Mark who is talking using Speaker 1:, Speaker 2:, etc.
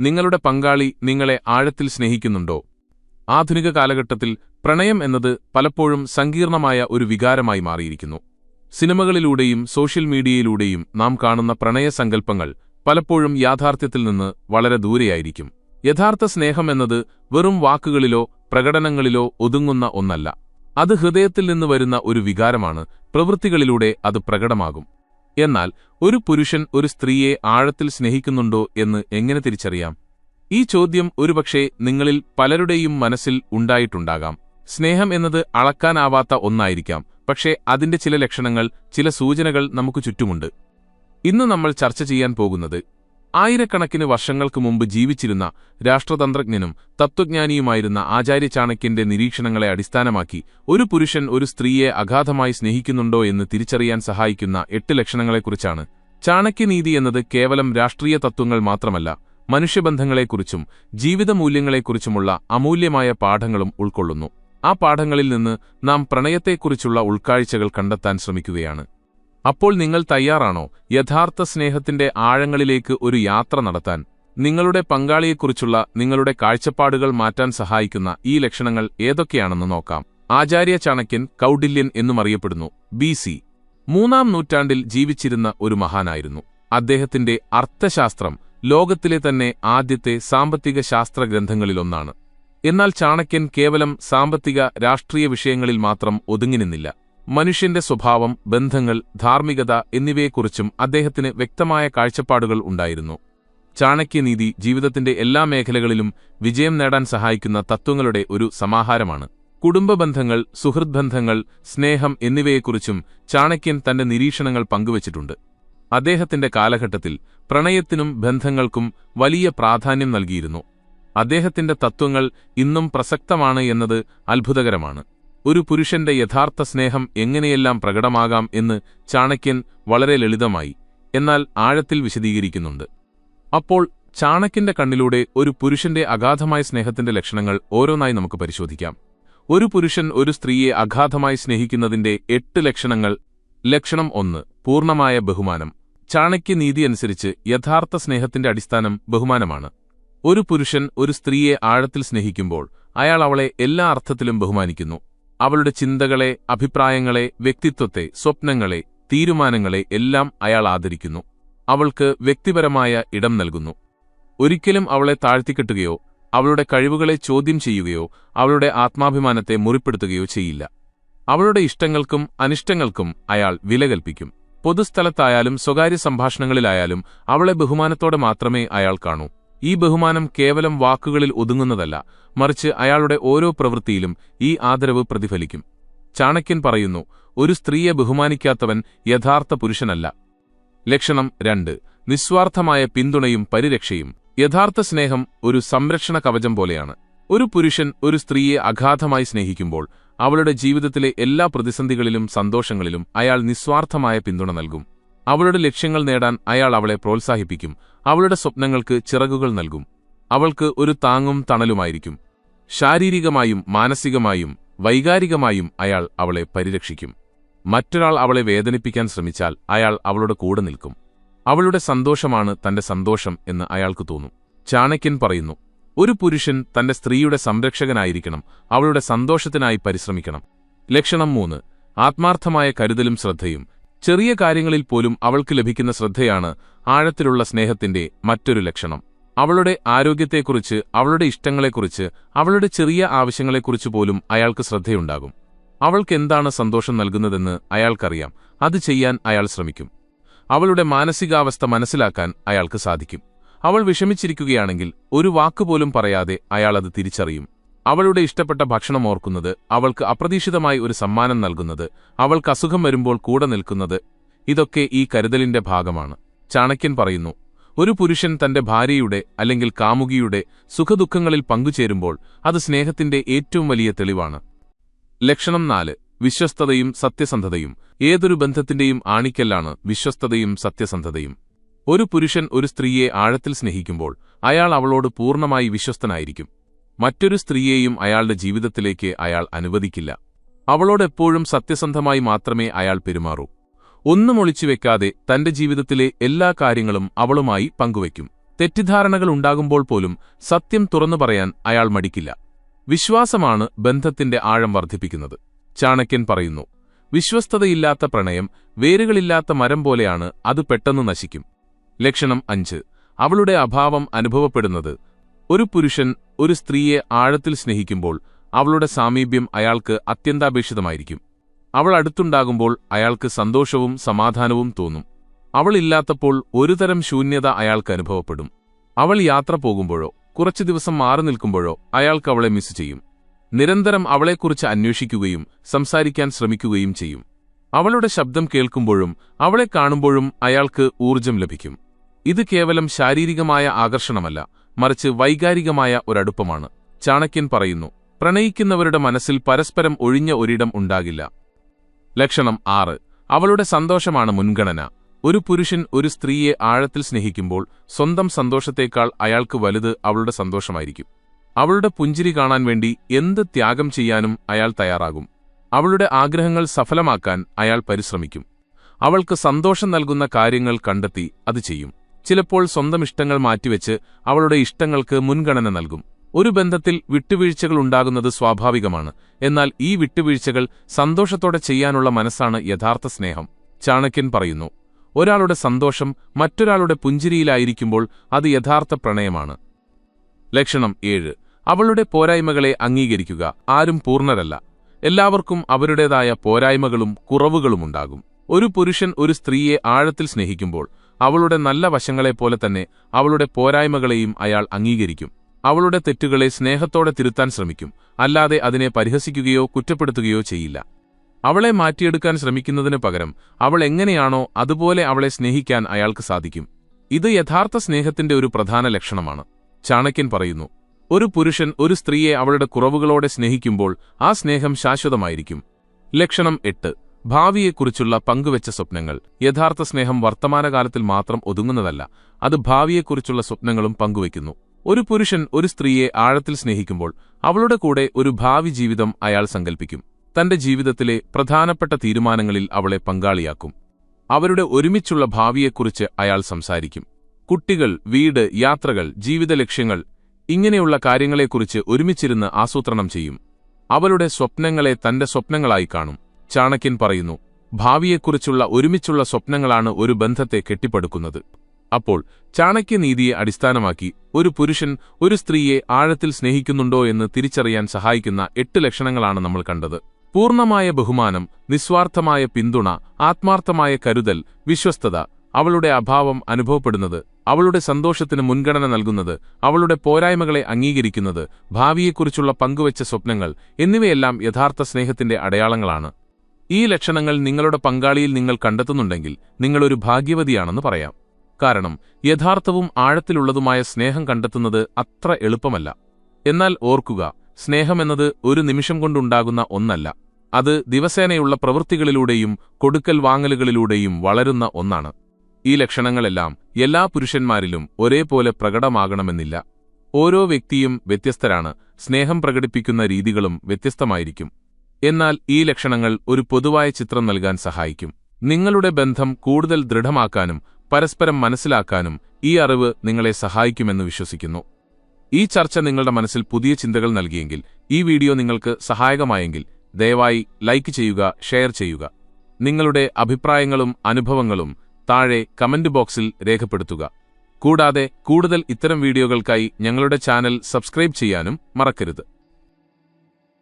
Speaker 1: നിങ്ങളുടെ പങ്കാളി നിങ്ങളെ ആഴത്തിൽ സ്നേഹിക്കുന്നുണ്ടോ? ആധുനിക കാലഘട്ടത്തിൽ പ്രണയം എന്നത് പലപ്പോഴും സങ്കീർണമായ ഒരു വികാരമായി മാറിയിരിക്കുന്നു. സിനിമകളിലൂടെയും സോഷ്യൽ മീഡിയയിലൂടെയും നാം കാണുന്ന പ്രണയസങ്കല്പങ്ങൾ പലപ്പോഴും യാഥാർത്ഥ്യത്തിൽ നിന്ന് വളരെ ദൂരെയായിരിക്കും. യഥാർത്ഥ സ്നേഹം എന്നത് വെറും വാക്കുകളിലോ പ്രകടനങ്ങളിലോ ഒതുങ്ങുന്ന ഒന്നല്ല. അത് ഹൃദയത്തിൽ നിന്ന് വരുന്ന ഒരു വികാരമാണ്. പ്രവൃത്തികളിലൂടെ അത് പ്രകടമാകും. എന്നാൽ ഒരു പുരുഷൻ ഒരു സ്ത്രീയെ ആഴത്തിൽ സ്നേഹിക്കുന്നുണ്ടോ എന്ന് എങ്ങനെ തിരിച്ചറിയാം? ഈ ചോദ്യം ഒരുപക്ഷെ നിങ്ങളിൽ പലരുടെയും മനസ്സിൽ ഉണ്ടായിട്ടുണ്ടാകാം. സ്നേഹം എന്നത് അളക്കാനാവാത്ത ഒന്നായിരിക്കാം പക്ഷേ അതിന്റെ ചില ലക്ഷണങ്ങൾ ചില സൂചനകൾ നമുക്ക് ചുറ്റുമുണ്ട്. ഇന്ന് നമ്മൾ ചർച്ച ചെയ്യാൻ പോകുന്നത് ആയിരക്കണക്കിന് വർഷങ്ങൾക്ക് മുമ്പ് ജീവിച്ചിരുന്ന രാഷ്ട്രതന്ത്രജ്ഞനും തത്വജ്ഞാനിയുമായിരുന്ന ആചാര്യ ചാണക്യന്റെ നിരീക്ഷണങ്ങളെ അടിസ്ഥാനമാക്കി ഒരു പുരുഷൻ ഒരു സ്ത്രീയെ അഗാധമായി സ്നേഹിക്കുന്നുണ്ടോ എന്ന് തിരിച്ചറിയാൻ സഹായിക്കുന്ന എട്ട് ലക്ഷണങ്ങളെക്കുറിച്ചാണ്. ചാണക്യനീതി എന്നത് കേവലം രാഷ്ട്രീയ തത്വങ്ങൾ മാത്രമല്ല മനുഷ്യബന്ധങ്ങളെക്കുറിച്ചും ജീവിതമൂല്യങ്ങളെക്കുറിച്ചുമുള്ള അമൂല്യമായ പാഠങ്ങളും ഉൾക്കൊള്ളുന്നു. ആ പാഠങ്ങളിൽ നിന്ന് നാം പ്രണയത്തെക്കുറിച്ചുള്ള ഉൾക്കാഴ്ചകൾ കണ്ടെത്താൻ ശ്രമിക്കുകയാണ്. അപ്പോൾ നിങ്ങൾ തയ്യാറാണോ യഥാർത്ഥ സ്നേഹത്തിന്റെ ആഴങ്ങളിലേക്ക് ഒരു യാത്ര നടത്താൻ? നിങ്ങളുടെ പങ്കാളിയെക്കുറിച്ചുള്ള നിങ്ങളുടെ കാഴ്ചപ്പാടുകൾ മാറ്റാൻ സഹായിക്കുന്ന ഈ ലക്ഷണങ്ങൾ ഏതൊക്കെയാണെന്ന് നോക്കാം. ആചാര്യ ചാണക്യൻ കൗഡില്യൻ എന്നും അറിയപ്പെടുന്നു. B C. മൂന്നാം നൂറ്റാണ്ടിൽ ജീവിച്ചിരുന്ന ഒരു മഹാനായിരുന്നു. അദ്ദേഹത്തിന്റെ അർത്ഥശാസ്ത്രം ലോകത്തിലെ തന്നെ ആദ്യത്തെ സാമ്പത്തിക ശാസ്ത്ര ഗ്രന്ഥങ്ങളിലൊന്നാണ് എന്നാൽ ചാണക്യൻ കേവലം സാമ്പത്തിക രാഷ്ട്രീയ വിഷയങ്ങളിൽ മാത്രം ഒതുങ്ങിനിന്നില്ല മനുഷ്യന്റെ സ്വഭാവം ബന്ധങ്ങൾ ധാർമ്മികത എന്നിവയെക്കുറിച്ചും അദ്ദേഹത്തിന് വ്യക്തമായ കാഴ്ചപ്പാടുകൾ ഉണ്ടായിരുന്നു. ചാണക്യനീതി ജീവിതത്തിന്റെ എല്ലാ മേഖലകളിലും വിജയം നേടാൻ സഹായിക്കുന്ന തത്വങ്ങളുടെ ഒരു സമാഹാരമാണ്. കുടുംബ ബന്ധങ്ങൾ കുടുംബബന്ധങ്ങൾ സുഹൃദ്ബന്ധങ്ങൾ സ്നേഹം എന്നിവയെക്കുറിച്ചും ചാണക്യൻ തന്റെ നിരീക്ഷണങ്ങൾ പങ്കുവച്ചിട്ടുണ്ട്. അദ്ദേഹത്തിന്റെ കാലഘട്ടത്തിൽ പ്രണയത്തിനും ബന്ധങ്ങൾക്കും വലിയ പ്രാധാന്യം നൽകിയിരുന്നു. അദ്ദേഹത്തിന്റെ തത്വങ്ങൾ ഇന്നും പ്രസക്തമാണ് എന്നത് അത്ഭുതകരമാണ്. ഒരു പുരുഷന്റെ യഥാർത്ഥ സ്നേഹം എങ്ങനെയെല്ലാം പ്രകടമാകാം എന്ന് ചാണക്യൻ വളരെ ലളിതമായി എന്നാൽ ആഴത്തിൽ വിശദീകരിക്കുന്നുണ്ട്. അപ്പോൾ ചാണക്യന്റെ കണ്ണിലൂടെ ഒരു പുരുഷന്റെ അഗാധമായ സ്നേഹത്തിന്റെ ലക്ഷണങ്ങൾ ഓരോന്നായി നമുക്ക് പരിശോധിക്കാം. ഒരു പുരുഷൻ ഒരു സ്ത്രീയെ അഗാധമായി സ്നേഹിക്കുന്നതിന്റെ എട്ട് ലക്ഷണങ്ങൾ. ലക്ഷണം ഒന്ന് പൂർണമായ ബഹുമാനം. ചാണക്യ നീതി അനുസരിച്ച് യഥാർത്ഥ സ്നേഹത്തിന്റെ അടിസ്ഥാനം ബഹുമാനമാണ്. ഒരു പുരുഷൻ ഒരു സ്ത്രീയെ ആഴത്തിൽ സ്നേഹിക്കുമ്പോൾ അയാൾ അവളെ എല്ലാ അർത്ഥത്തിലും ബഹുമാനിക്കുന്നു. അവളുടെ ചിന്തകളെ അഭിപ്രായങ്ങളെ വ്യക്തിത്വത്തെ സ്വപ്നങ്ങളെ തീരുമാനങ്ങളെ എല്ലാം അയാൾ ആദരിക്കുന്നു. അവൾക്ക് വ്യക്തിപരമായ ഇടം നൽകുന്നു. ഒരിക്കലും അവളെ താഴ്ത്തിക്കെട്ടുകയോ അവളുടെ കഴിവുകളെ ചോദ്യം ചെയ്യുകയോ അവളുടെ ആത്മാഭിമാനത്തെ മുറിപ്പെടുത്തുകയോ ചെയ്യില്ല. അവളുടെ ഇഷ്ടങ്ങൾക്കും അനിഷ്ടങ്ങൾക്കും അയാൾ വില കൽപ്പിക്കും. പൊതുസ്ഥലത്തായാലും സ്വകാര്യ സംഭാഷണങ്ങളിലായാലും അവളെ ബഹുമാനത്തോടെ മാത്രമേ അയാൾ കാണൂ. ഈ ബഹുമാനം കേവലം വാക്കുകളിൽ ഒതുങ്ങുന്നതല്ല മറിച്ച് അയാളുടെ ഓരോ പ്രവൃത്തിയിലും ഈ ആദരവ് പ്രതിഫലിക്കും. ചാണക്യൻ പറയുന്നു ഒരു സ്ത്രീയെ ബഹുമാനിക്കാത്തവൻ യഥാർത്ഥ പുരുഷനല്ല. ലക്ഷണം രണ്ട് നിസ്വാർത്ഥമായ പിന്തുണയും പരിരക്ഷയും. യഥാർത്ഥ സ്നേഹം ഒരു സംരക്ഷണ കവചം പോലെയാണ്. ഒരു പുരുഷൻ ഒരു സ്ത്രീയെ അഗാധമായി സ്നേഹിക്കുമ്പോൾ അവളുടെ ജീവിതത്തിലെ എല്ലാ പ്രതിസന്ധികളിലും സന്തോഷങ്ങളിലും അയാൾ നിസ്വാർത്ഥമായ പിന്തുണ നൽകും. അവളുടെ ലക്ഷ്യങ്ങൾ നേടാൻ അയാൾ അവളെ പ്രോത്സാഹിപ്പിക്കും. അവളുടെ സ്വപ്നങ്ങൾക്ക് ചിറകുകൾ നൽകും. അവൾക്ക് ഒരു താങ്ങും തണലുമായിരിക്കും. ശാരീരികമായും മാനസികമായും വൈകാരികമായും അയാൾ അവളെ പരിരക്ഷിക്കും. മറ്റൊരാൾ അവളെ വേദനിപ്പിക്കാൻ ശ്രമിച്ചാൽ അയാൾ അവളുടെ കൂടെ നിൽക്കും. അവളുടെ സന്തോഷമാണ് തന്റെ സന്തോഷം എന്ന് അയാൾക്ക് തോന്നും. ചാണക്യൻ പറയുന്നു ഒരു പുരുഷൻ തന്റെ സ്ത്രീയുടെ സംരക്ഷകനായിരിക്കണം അവളുടെ സന്തോഷത്തിനായി പരിശ്രമിക്കണം. ലക്ഷണം മൂന്ന് ആത്മാർത്ഥമായ കരുതലും ശ്രദ്ധയും ചെറിയ കാര്യങ്ങളിൽ പോലും അവൾക്ക് ലഭിക്കുന്ന ശ്രദ്ധയാണ് ആഴത്തിലുള്ള സ്നേഹത്തിന്റെ മറ്റൊരു ലക്ഷണം. അവളുടെ ആരോഗ്യത്തെക്കുറിച്ച് അവളുടെ ഇഷ്ടങ്ങളെക്കുറിച്ച് അവളുടെ ചെറിയ ആവശ്യങ്ങളെക്കുറിച്ച് പോലും അയാൾക്ക് ശ്രദ്ധയുണ്ടാകും. അവൾക്കെന്താണ് സന്തോഷം നൽകുന്നതെന്ന് അയാൾക്കറിയാം. അത് ചെയ്യാൻ അയാൾ ശ്രമിക്കും. അവളുടെ മാനസികാവസ്ഥ മനസ്സിലാക്കാൻ അയാൾക്ക് സാധിക്കും. അവൾ വിഷമിച്ചിരിക്കുകയാണെങ്കിൽ ഒരു വാക്കുപോലും പറയാതെ അയാൾ അത് തിരിച്ചറിയും. അവളുടെ ഇഷ്ടപ്പെട്ട ഭക്ഷണം ഓർക്കുന്നത് അവൾക്ക് അപ്രതീക്ഷിതമായി ഒരു സമ്മാനം നൽകുന്നത് അവൾക്ക് അസുഖം വരുമ്പോൾ കൂടെ നിൽക്കുന്നത് ഇതൊക്കെ ഈ കരുതലിന്റെ ഭാഗമാണ്. ചാണക്യൻ പറയുന്നു ഒരു പുരുഷൻ തന്റെ ഭാര്യയുടെ അല്ലെങ്കിൽ കാമുകിയുടെ സുഖദുഃഖങ്ങളിൽ പങ്കുചേരുമ്പോൾ അത് സ്നേഹത്തിന്റെ ഏറ്റവും വലിയ തെളിവാണ്. ലക്ഷണം നാല് വിശ്വസ്തതയും സത്യസന്ധതയും. ഏതൊരു ബന്ധത്തിന്റെയും ആണിക്കല്ലാണ് വിശ്വസ്തതയും സത്യസന്ധതയും. ഒരു പുരുഷൻ ഒരു സ്ത്രീയെ ആഴത്തിൽ സ്നേഹിക്കുമ്പോൾ അയാൾ അവളോട് പൂർണമായി വിശ്വസ്തനായിരിക്കും. മറ്റൊരു സ്ത്രീയെയും അയാളുടെ ജീവിതത്തിലേക്ക് അയാൾ അനുവദിക്കില്ല. അവളോടെപ്പോഴും സത്യസന്ധമായി മാത്രമേ അയാൾ പെരുമാറൂ. ഒന്നും ഒളിച്ചു വെക്കാതെ തന്റെ ജീവിതത്തിലെ എല്ലാ കാര്യങ്ങളും അവളുമായി പങ്കുവയ്ക്കും. തെറ്റിദ്ധാരണകൾ ഉണ്ടാകുമ്പോൾ പോലും സത്യം തുറന്നു പറയാൻ അയാൾ മടിക്കില്ല. വിശ്വാസമാണ് ബന്ധത്തിന്റെ ആഴം വർദ്ധിപ്പിക്കുന്നത്. ചാണക്യൻ പറയുന്നു വിശ്വസ്തതയില്ലാത്ത പ്രണയം വേരുകളില്ലാത്ത മരം പോലെയാണ് അത് പെട്ടെന്ന് നശിക്കും. ലക്ഷണം അഞ്ച് അവളുടെ അഭാവം അനുഭവപ്പെടുന്നത് ഒരു പുരുഷൻ ഒരു സ്ത്രീയെ ആഴത്തിൽ സ്നേഹിക്കുമ്പോൾ അവളുടെ സാമീപ്യം അയാൾക്ക് അത്യന്താപേക്ഷിതമായിരിക്കും. അവൾ അടുത്തുണ്ടാകുമ്പോൾ അയാൾക്ക് സന്തോഷവും സമാധാനവും തോന്നും. അവളില്ലാത്തപ്പോൾ ഒരുതരം ശൂന്യത അയാൾക്ക് അനുഭവപ്പെടും. അവൾ യാത്ര പോകുമ്പോഴോ കുറച്ചു ദിവസം മാറി നിൽക്കുമ്പോഴോ അയാൾക്ക് അവളെ മിസ് ചെയ്യും. നിരന്തരം അവളെക്കുറിച്ച് അന്വേഷിക്കുകയും സംസാരിക്കാൻ ശ്രമിക്കുകയും ചെയ്യും. അവളുടെ ശബ്ദം കേൾക്കുമ്പോഴും അവളെ കാണുമ്പോഴും അയാൾക്ക് ഊർജം ലഭിക്കും. ഇത് കേവലം ശാരീരികമായ ആകർഷണമല്ല മറിച്ച് വൈകാരികമായ ഒരടുപ്പമാണ്. ചാണക്യൻ പറയുന്നു പ്രണയിക്കുന്നവരുടെ മനസ്സിൽ പരസ്പരം ഒഴിഞ്ഞ ഒരിടം ഉണ്ടാകില്ല. ലക്ഷണം ആറ്. അവളുടെ സന്തോഷമാണ് മുൻഗണന. ഒരു പുരുഷൻ ഒരു സ്ത്രീയെ ആഴത്തിൽ സ്നേഹിക്കുമ്പോൾ സ്വന്തം സന്തോഷത്തേക്കാൾ അയാൾക്ക് വലുത് അവളുടെ സന്തോഷമായിരിക്കും. അവളുടെ പുഞ്ചിരി കാണാൻ വേണ്ടി എന്ത് ത്യാഗം ചെയ്യാനും അയാൾ തയ്യാറാകും. അവളുടെ ആഗ്രഹങ്ങൾ സഫലമാക്കാൻ അയാൾ പരിശ്രമിക്കും. അവൾക്ക് സന്തോഷം നൽകുന്ന കാര്യങ്ങൾ കണ്ടെത്തി അത് ചെയ്യും. ചിലപ്പോൾ സ്വന്തം ഇഷ്ടങ്ങൾ മാറ്റിവെച്ച് അവളുടെ ഇഷ്ടങ്ങൾക്ക് മുൻഗണന നൽകും. ഒരു ബന്ധത്തിൽ വിട്ടുവീഴ്ചകൾ ഉണ്ടാകുന്നത് സ്വാഭാവികമാണ്. എന്നാൽ ഈ വിട്ടുവീഴ്ചകൾ സന്തോഷത്തോടെ ചെയ്യാനുള്ള മനസ്സാണ് യഥാർത്ഥ സ്നേഹം. ചാണക്യൻ പറയുന്നു ഒരാളുടെ സന്തോഷം മറ്റൊരാളുടെ പുഞ്ചിരിയിലായിരിക്കുമ്പോൾ അത് യഥാർത്ഥ പ്രണയമാണ്. ലക്ഷണം ഏഴ് അവളുടെ പോരായ്മകളെ അംഗീകരിക്കുക ആരും പൂർണരല്ല. എല്ലാവർക്കും അവരുടേതായ പോരായ്മകളും കുറവുകളുമുണ്ടാകും. ഒരു പുരുഷൻ ഒരു സ്ത്രീയെ ആഴത്തിൽ സ്നേഹിക്കുമ്പോൾ അവളുടെ നല്ല വശങ്ങളെപ്പോലെ തന്നെ അവളുടെ പോരായ്മകളെയും അയാൾ അംഗീകരിക്കും. അവളുടെ തെറ്റുകളെ സ്നേഹത്തോടെ തിരുത്താൻ ശ്രമിക്കും അല്ലാതെ അതിനെ പരിഹസിക്കുകയോ കുറ്റപ്പെടുത്തുകയോ ചെയ്യില്ല. അവളെ മാറ്റിയെടുക്കാൻ ശ്രമിക്കുന്നതിന് പകരം അവൾ എങ്ങനെയാണോ അതുപോലെ അവളെ സ്നേഹിക്കാൻ അയാൾക്ക് സാധിക്കും. ഇത് യഥാർത്ഥ സ്നേഹത്തിന്റെ ഒരു പ്രധാന ലക്ഷണമാണ്. ചാണക്യൻ പറയുന്നു ഒരു പുരുഷൻ ഒരു സ്ത്രീയെ അവളുടെ കുറവുകളോടെ സ്നേഹിക്കുമ്പോൾ ആ സ്നേഹം ശാശ്വതമായിരിക്കും. ലക്ഷണം എട്ട് ഭാവിയെക്കുറിച്ചുള്ള പങ്കുവെച്ച സ്വപ്നങ്ങൾ. യഥാർത്ഥ സ്നേഹം വർത്തമാനകാലത്തിൽ മാത്രം ഒതുങ്ങുന്നതല്ല അത് ഭാവിയെക്കുറിച്ചുള്ള സ്വപ്നങ്ങളും പങ്കുവയ്ക്കുന്നു ഒരു പുരുഷൻ ഒരു സ്ത്രീയെ ആഴത്തിൽ സ്നേഹിക്കുമ്പോൾ അവളുടെ കൂടെ ഒരു ഭാവി ജീവിതം അയാൾ സങ്കൽപ്പിക്കും. തന്റെ ജീവിതത്തിലെ പ്രധാനപ്പെട്ട തീരുമാനങ്ങളിൽ അവളെ പങ്കാളിയാക്കും. അവരുടെ ഒരുമിച്ചുള്ള ഭാവിയെക്കുറിച്ച് അയാൾ സംസാരിക്കും. കുട്ടികൾ വീട് യാത്രകൾ ജീവിത ലക്ഷ്യങ്ങൾ ഇങ്ങനെയുള്ള കാര്യങ്ങളെക്കുറിച്ച് ഒരുമിച്ചിരുന്ന് ആസൂത്രണം ചെയ്യും. അവളുടെ സ്വപ്നങ്ങളെ തന്റെ സ്വപ്നങ്ങളായി കാണും. ചാണക്യൻ പറയുന്നു ഭാവിയെക്കുറിച്ചുള്ള ഒരുമിച്ചുള്ള സ്വപ്നങ്ങളാണ് ഒരു ബന്ധത്തെ കെട്ടിപ്പടുക്കുന്നത്. അപ്പോൾ ചാണക്യനീതിയെ അടിസ്ഥാനമാക്കി ഒരു പുരുഷൻ ഒരു സ്ത്രീയെ ആഴത്തിൽ സ്നേഹിക്കുന്നുണ്ടോ എന്ന് തിരിച്ചറിയാൻ സഹായിക്കുന്ന എട്ട് ലക്ഷണങ്ങളാണ് നമ്മൾ കണ്ടത്. പൂർണമായ ബഹുമാനം നിസ്വാർത്ഥമായ പിന്തുണ ആത്മാർത്ഥമായ കരുതൽ വിശ്വസ്തത അവളുടെ അഭാവം അനുഭവപ്പെടുന്നത് അവളുടെ സന്തോഷത്തിന് മുൻഗണന നൽകുന്നത് അവളുടെ പോരായ്മകളെ അംഗീകരിക്കുന്നത് ഭാവിയെക്കുറിച്ചുള്ള പങ്കുവച്ച സ്വപ്നങ്ങൾ എന്നിവയെല്ലാം യഥാർത്ഥ സ്നേഹത്തിന്റെ അടയാളങ്ങളാണ്. ഈ ലക്ഷണങ്ങൾ നിങ്ങളുടെ പങ്കാളിയിൽ നിങ്ങൾ കണ്ടെത്തുന്നുണ്ടെങ്കിൽ നിങ്ങളൊരു ഭാഗ്യവതിയാണെന്ന് പറയാം. കാരണം യഥാർത്ഥവും ആഴത്തിലുള്ളതുമായ സ്നേഹം കണ്ടെത്തുന്നത് അത്ര എളുപ്പമല്ല. എന്നാൽ ഓർക്കുക സ്നേഹമെന്നത് ഒരു നിമിഷം കൊണ്ടുണ്ടാകുന്ന ഒന്നല്ല. അത് ദിവസേനയുള്ള പ്രവൃത്തികളിലൂടെയും കൊടുക്കൽ വാങ്ങലുകളിലൂടെയും വളരുന്ന ഒന്നാണ്. ഈ ലക്ഷണങ്ങളെല്ലാം എല്ലാ പുരുഷന്മാരിലും ഒരേപോലെ പ്രകടമാകണമെന്നില്ല. ഓരോ വ്യക്തിയും വ്യത്യസ്തരാണ്. സ്നേഹം പ്രകടിപ്പിക്കുന്ന രീതികളും വ്യത്യസ്തമായിരിക്കും. എന്നാൽ ഈ ലക്ഷണങ്ങൾ ഒരു പൊതുവായ ചിത്രം നൽകാൻ സഹായിക്കും. നിങ്ങളുടെ ബന്ധം കൂടുതൽ ദൃഢമാക്കാനും പരസ്പരം മനസ്സിലാക്കാനും ഈ അറിവ് നിങ്ങളെ സഹായിക്കുമെന്ന് വിശ്വസിക്കുന്നു. ഈ ചർച്ച നിങ്ങളുടെ മനസ്സിൽ പുതിയ ചിന്തകൾ നൽകിയെങ്കിൽ ഈ വീഡിയോ നിങ്ങൾക്ക് സഹായകമായെങ്കിൽ ദയവായി ലൈക്ക് ചെയ്യുക ഷെയർ ചെയ്യുക. നിങ്ങളുടെ അഭിപ്രായങ്ങളും അനുഭവങ്ങളും താഴെ കമന്റ് ബോക്സിൽ രേഖപ്പെടുത്തുക. കൂടാതെ കൂടുതൽ ഇത്തരം വീഡിയോകൾക്കായി ഞങ്ങളുടെ ചാനൽ സബ്സ്ക്രൈബ് ചെയ്യാനും മറക്കരുത്.